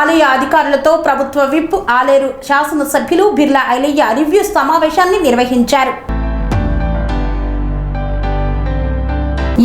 ఆలయ అధికారులతో ప్రభుత్వ విప్ ఆలేరు శాసనసభ్యులు బిర్లా ఐలయ్య రివ్యూ సమావేశాన్ని నిర్వహించారు.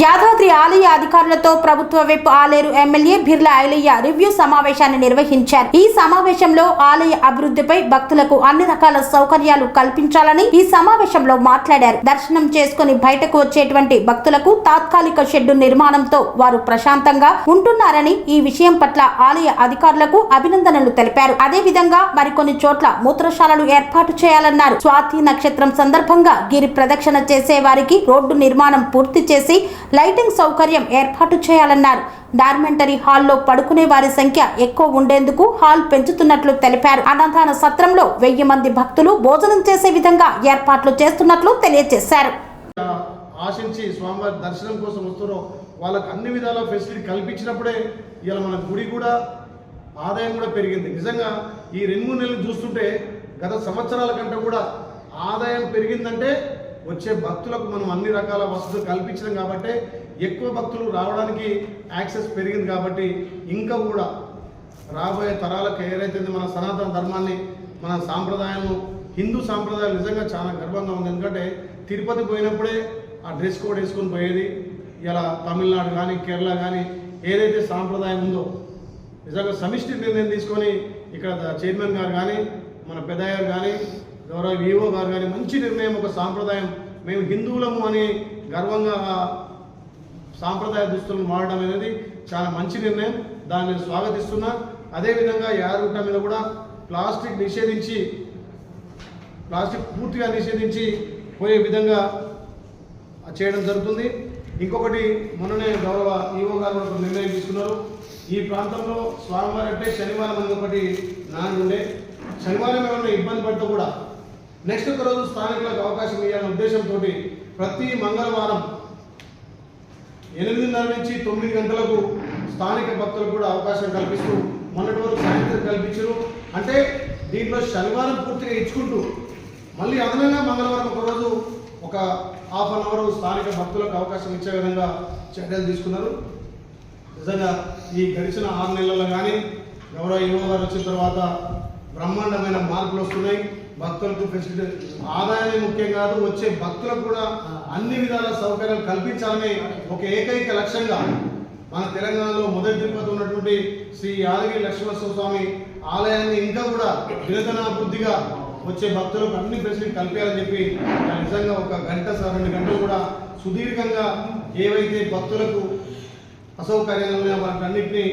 యాదాద్రి ఆలయ అధికారులతో ప్రభుత్వ whip Aleru MLA Birla Ailaiah review సమావేశాన్ని నిర్వహించారు. ఈ సమావేశంలో ఆలయ అభివృద్ధిపై భక్తులకు అన్ని రకాల సౌకర్యాలు కల్పించాలని ఈ సమావేశంలో మాట్లాడారు. దర్శనం చేసుకుని బయటకు వచ్చేటువంటి భక్తులకు తాత్కాలిక షెడ్డు నిర్మాణంతో వారు ప్రశాంతంగా ఉంటున్నారని ఈ విషయం పట్ల ఆలయ అధికారులకు అభినందనలు తెలిపారు. అదే విధంగా మరికొన్ని చోట్ల మూత్రశాలలు ఏర్పాటు చేయాలన్నారు. స్వాతి నక్షత్రం సందర్భంగా గిరి ప్రదక్షిణ చేసే వారికి రోడ్డు నిర్మాణం పూర్తి చేసి లైటింగ్ సౌకర్యం ఏర్పాటు చేయాలన్నారు. డార్మెంటరీ హాల్లో పడుకునే వారి సంఖ్య ఎక్కువ ఉండేందుకు హాల్ పెంచుతున్నట్లు తెలిపారు. అన్నదాన సత్రంలో వెయ్యి మంది భక్తులు భోజనం చేసే విధంగా ఏర్పాట్లు చేస్తున్నట్లు తెలియజేశారు. ఆశించి స్వామివారి దర్శనం కోసం వస్తున్నారో వాళ్ళకి అన్ని విధాల ఫెసిలిటీ కల్పించినప్పుడే ఇలా మన గుడి కూడా ఆదాయం కూడా పెరిగింది. నిజంగా ఈ రెండు మూడు నెలలు చూస్తుంటే గత సంవత్సరాల కంటే కూడా ఆదాయం పెరిగిందంటే వచ్చే భక్తులకు మనం అన్ని రకాల వసతులు కల్పించడం కాబట్టి ఎక్కువ భక్తులు రావడానికి యాక్సెస్ పెరిగింది కాబట్టి ఇంకా కూడా రాబోయే తరాలకు ఏదైతే మన సనాతన ధర్మాన్ని మన సాంప్రదాయము హిందూ సాంప్రదాయం నిజంగా చాలా గర్వంగా ఉంది. ఎందుకంటే తిరుపతి పోయినప్పుడే ఆ డ్రెస్ కోడ్ వేసుకొని పోయేది. ఇలా తమిళనాడు కానీ కేరళ కానీ ఏదైతే సాంప్రదాయం ఉందో నిజంగా సమిష్టి నిర్ణయం తీసుకొని ఇక్కడ చైర్మన్ గారు కానీ మన పెద్దయ్యారు కానీ గౌరవ వివో గారు కానీ మంచి నిర్ణయం ఒక సాంప్రదాయం. మేము హిందువులము అని గర్వంగా సాంప్రదాయ దుస్తులను వాడడం అనేది చాలా మంచి నిర్ణయం. దాన్ని నేను స్వాగతిస్తున్నా. అదేవిధంగా యాదగుట్ట మీద కూడా ప్లాస్టిక్ నిషేధించి ప్లాస్టిక్ పూర్తిగా నిషేధించి పోయే విధంగా చేయడం జరుగుతుంది. ఇంకొకటి మొన్ననే గౌరవ ఈవో గారు ఒక నిర్ణయం తీసుకున్నారు. ఈ ప్రాంతంలో స్వామివారి అంటే శనివారం అని ఒకటి నాని ఉండే శనివారం ఏమైనా ఇబ్బంది పడితే కూడా నెక్స్ట్ ఒక రోజు స్థానికులకు అవకాశం ఇవ్వాలనే ఉద్దేశంతో ప్రతి మంగళవారం ఎనిమిదిన్నర నుంచి తొమ్మిది గంటలకు స్థానిక భక్తులకు కూడా అవకాశం కల్పిస్తూ మొన్నటి వరకు సాయంత్రం కల్పించారు. అంటే దీంట్లో శనివారం పూర్తిగా ఇచ్చుకుంటూ మళ్ళీ అదనంగా మంగళవారం ఒక రోజు ఒక హాఫ్ అన్ అవర్ స్థానిక భక్తులకు అవకాశం ఇచ్చే విధంగా చర్యలు తీసుకున్నారు. నిజంగా ఈ గడిచిన ఆరు నెలల్లో కానీ ఎవరో యువ గారు వచ్చిన తర్వాత బ్రహ్మాండమైన మార్పులు వస్తున్నాయి. భక్తులకు ఫెసిలిటీ ఆదాయమే ముఖ్యం కాదు వచ్చే భక్తులకు కూడా అన్ని విధాల సౌకర్యాలు కల్పించాలని ఒక ఏకైక లక్ష్యంగా మన తెలంగాణలో మొదటి తిరుపతి ఉన్నటువంటి శ్రీ యాదగిరి లక్ష్మణస్వామి స్వామి ఆలయాన్ని ఇంకా కూడా దినదినాభివృద్ధిగా వచ్చే భక్తులకు అన్ని ఫెసిలిటీ కల్పించాలని చెప్పి నిజంగా ఒక గంట స- రెండు గంటలు కూడా సుదీర్ఘంగా ఏవైతే భక్తులకు అసౌకర్యాలు వాటి అన్నింటినీ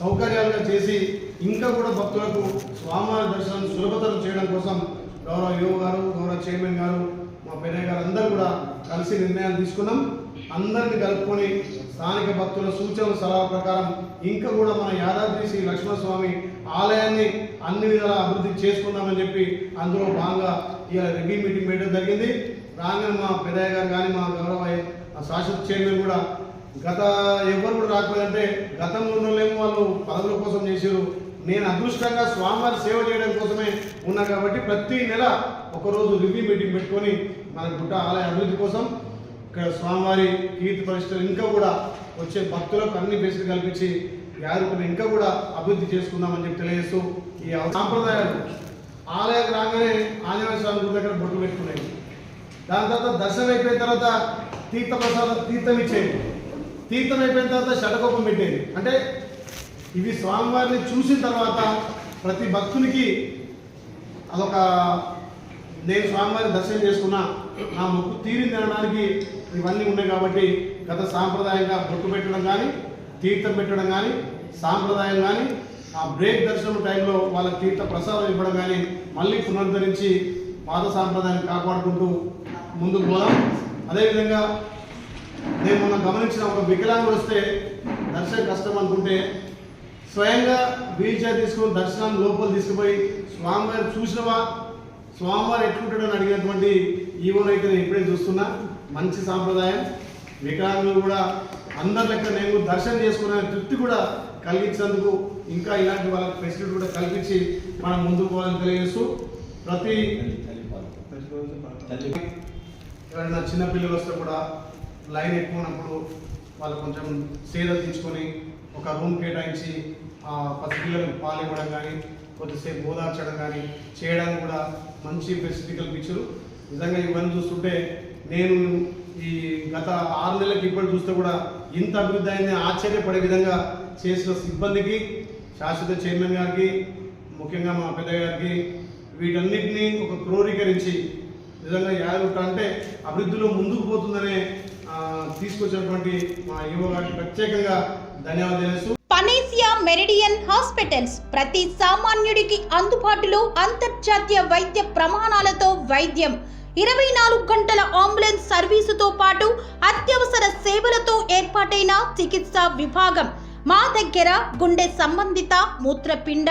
సౌకర్యాలుగా చేసి ఇంకా కూడా భక్తులకు స్వామివారి దర్శనం సులభతరం చేయడం కోసం గౌరవ యువ గారు గౌరవ చైర్మన్ గారు మా పెద్దయ్య గారు అందరూ కూడా కలిసి నిర్ణయాలు తీసుకున్నాం. అందరిని కలుపుకొని స్థానిక భక్తుల సూచనల సలహా ప్రకారం ఇంకా కూడా మన యాదాద్రి శ్రీ లక్ష్మణస్వామి ఆలయాన్ని అన్ని విధాల అభివృద్ధి చేసుకుందామని చెప్పి అందులో భాగంగా ఇలా రెడ్డి మీటింగ్ పెట్టడం జరిగింది. రాగానే మా పెద్దయ్య గారు కానీ మా గౌరవ ఆ శాశ్వత చైర్మన్ కూడా గత ఎవరు కూడా రాకపోయిందంటే గతంలో ఉన్న వాళ్ళు పదవుల కోసం చేసారు నేను అదృష్టంగా స్వామివారి సేవ చేయడం కోసమే ఉన్నా కాబట్టి ప్రతి నెల ఒకరోజు రివ్యూ మీటింగ్ పెట్టుకొని మన గుట్ట ఆలయ అభివృద్ధి కోసం ఇక్కడ స్వామివారి కీర్తి పరిస్థితులు ఇంకా కూడా వచ్చే భక్తులకు అన్ని బేసులు కల్పించి యాదకులు ఇంకా కూడా అభివృద్ధి చేసుకుందామని చెప్పి తెలియజేస్తూ ఈ సాంప్రదాయాలు. ఆలయానికి రాగానే ఆంజనేయ స్వామి గుడి దగ్గర బొట్టు పెట్టుకునేది. దాని తర్వాత దర్శనం అయిపోయిన తర్వాత తీర్థ ప్రసాద తీర్థం ఇచ్చేది. తీర్థం అయిపోయిన తర్వాత షటకోపం పెట్టేది. అంటే ఇవి స్వామివారిని చూసిన తర్వాత ప్రతి భక్తునికి అదొక నేను స్వామివారిని దర్శనం చేసుకున్నా నా మొక్కు తీరింది అనడానికి ఇవన్నీ ఉన్నాయి కాబట్టి గత సాంప్రదాయంగా బొట్టు పెట్టడం కానీ తీర్థం పెట్టడం కానీ సాంప్రదాయం కానీ ఆ బ్రేక్ దర్శనం టైంలో వాళ్ళకి తీర్థ ప్రసాదం ఇవ్వడం కానీ మళ్ళీ పునరుద్ధరించి పాత సాంప్రదాయాన్ని కాపాడుకుంటూ ముందుకు పోదాం. అదేవిధంగా నేను మొన్న గమనించిన ఒక వికలాంగులు వస్తే దర్శనం కష్టం అనుకుంటే స్వయంగా వీల్ చైర్ తీసుకొని దర్శనం లోపల తీసుకుపోయి స్వామివారు చూసినవా? స్వామివారు ఎట్లుంటాడని అడిగినటువంటి ఈవోనైతే నేను ఇప్పుడే చూస్తున్నా. మంచి సాంప్రదాయం. వికలాంగులు కూడా అందరి లెక్క నేను దర్శనం చేసుకునే తృప్తి కూడా కలిగించేందుకు ఇంకా ఇలాంటి వాళ్ళకి ఫెసిలిటీ కూడా కల్పించి మనం ముందుకు పోవాలని తెలియజేస్తూ ప్రతి ఎవరైనా చిన్నపిల్లలు వస్తే కూడా లైన్ ఎక్కువ ఉన్నప్పుడు వాళ్ళు కొంచెం సేద తీసుకొని ఒక రూమ్ కేటాయించి ఆ, పసిపిల్లలకు పాలు ఇవ్వడం కానీ కొద్దిసేపు ఓదార్చడం కానీ చేయడానికి కూడా మంచి ఫెసిలిటీ కల్పించారు. నిజంగా ఇవన్నీ చూస్తుంటే నేను ఈ గత ఆరు నెలలకి ఇప్పుడు చూస్తే కూడా ఇంత అభివృద్ధి అయింది ఆశ్చర్యపడే విధంగా చేసిన సిబ్బందికి శాశ్వత చైర్మన్ గారికి ముఖ్యంగా మా పెద్ద గారికి వీటన్నిటిని ఒక క్రోరీకరించి నిజంగా యాదగుట్ట అంటే అభివృద్ధిలో ముందుకు పోతుందనే తీసుకొచ్చినటువంటి మా యువ గారికి ప్రత్యేకంగా ధన్యవాదాలు పనేసియా మెరిడియన్ హాస్పిటల్స్ ప్రతి సామాన్యుడికి అందుబాటులో అంతర్జాతీయ వైద్య ప్రమాణాలతో వైద్యం. ఇరవై నాలుగు గంటల అంబులెన్స్ సర్వీసుతో పాటు అత్యవసర సేవలతో ఏర్పాటైన చికిత్సా విభాగం. మా దగ్గర గుండె సంబంధిత మూత్రపిండ